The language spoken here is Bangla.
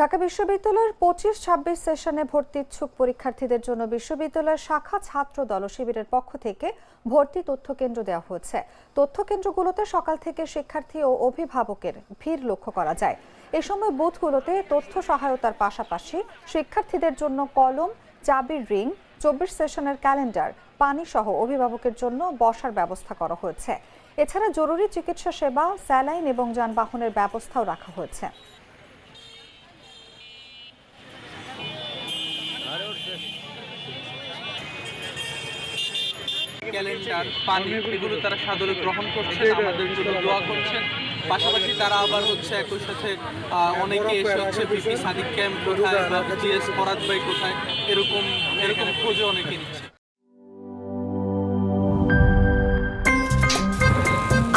ঢাকা বিশ্ববিদ্যালয়ের পঁচিশ, ছাব্বিশ সেশনে ভর্তি ইচ্ছুক পরীক্ষার্থীদের জন্য বিশ্ববিদ্যালয়ের শাখা ছাত্র দল শিবিরের পক্ষ থেকে ভর্তি তথ্য কেন্দ্র দেওয়া হয়েছে। তথ্য কেন্দ্রগুলোতে সকাল থেকে শিক্ষার্থী ও অভিভাবকের ভিড় লক্ষ্য করা যায়। এ সময় বুথগুলোতে তথ্য সহায়তার পাশাপাশি শিক্ষার্থীদের জন্য কলম, চাবির রিং, চব্বিশ সেশনের ক্যালেন্ডার, পানি সহ অভিভাবকের জন্য বসার ব্যবস্থা করা হয়েছে। এছাড়া জরুরি চিকিৎসা সেবা, স্যালাইন এবং যানবাহনের ব্যবস্থাও রাখা হয়েছে। ক্যালেন্ডার, পানি, এগুলো তারা সাদরে গ্রহণ করছেন, আমাদের জন্য দোয়া করছেন। পাশাপাশি তারা আবার হচ্ছে একই সাথে অনেকে এসে হচ্ছে বিপি সাদিক ক্যাম্প কোথায় বা জিএস ফরাদ ভাই কোথায়, এরকম এরকম খোঁজে অনেকে নিচ্ছে।